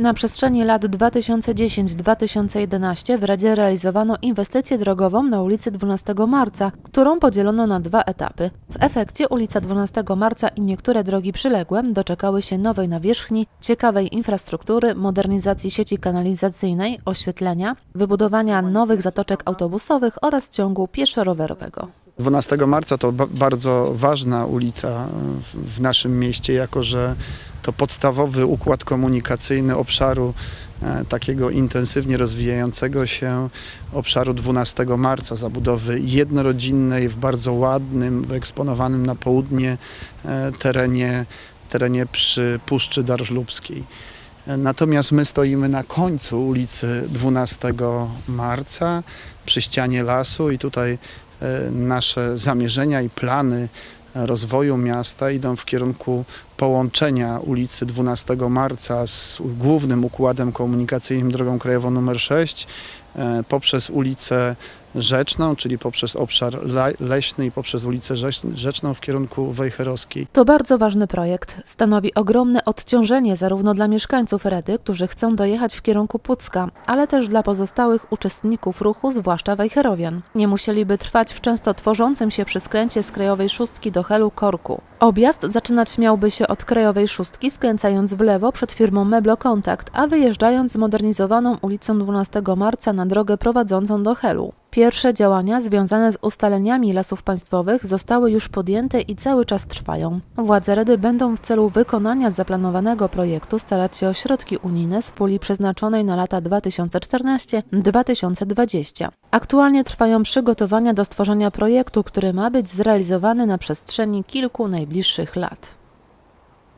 Na przestrzeni lat 2010-2011 w Radzie realizowano inwestycję drogową na ulicy 12 Marca, którą podzielono na dwa etapy. W efekcie ulica 12 Marca i niektóre drogi przyległe doczekały się nowej nawierzchni, ciekawej infrastruktury, modernizacji sieci kanalizacyjnej, oświetlenia, wybudowania nowych zatoczek autobusowych oraz ciągu pieszo-rowerowego. 12 marca to ba- bardzo ważna ulica w, naszym mieście, jako że to podstawowy układ komunikacyjny obszaru e, takiego intensywnie rozwijającego się obszaru 12 marca, zabudowy jednorodzinnej w bardzo ładnym, wyeksponowanym na południe e, terenie, terenie przy Puszczy Darżlubskiej. E, Natomiast my stoimy na końcu ulicy 12 marca przy ścianie lasu i tutaj nasze zamierzenia i plany rozwoju miasta idą w kierunku połączenia ulicy 12 marca z głównym układem komunikacyjnym drogą krajową nr 6 e, poprzez ulicę Rzeczną, czyli poprzez obszar leśny i poprzez ulicę Rzecz- Rzeczną w kierunku Wejherowskiej. To bardzo ważny projekt. Stanowi ogromne odciążenie zarówno dla mieszkańców Redy, którzy chcą dojechać w kierunku Pucka, ale też dla pozostałych uczestników ruchu, zwłaszcza Wejherowian. Nie musieliby trwać w często tworzącym się przy skręcie z Krajowej Szóstki do Helu Korku. Objazd zaczynać miałby się od Krajowej Szóstki, skręcając w lewo przed firmą Meblo Kontakt, a wyjeżdżając zmodernizowaną ulicą 12 marca na drogę prowadzącą do Helu. Pierwsze działania związane z ustaleniami lasów państwowych zostały już podjęte i cały czas trwają. Władze Redy będą w celu wykonania zaplanowanego projektu starać się o środki unijne z puli przeznaczonej na lata 2014-2020. Aktualnie trwają przygotowania do stworzenia projektu, który ma być zrealizowany na przestrzeni kilku najbliższych lat.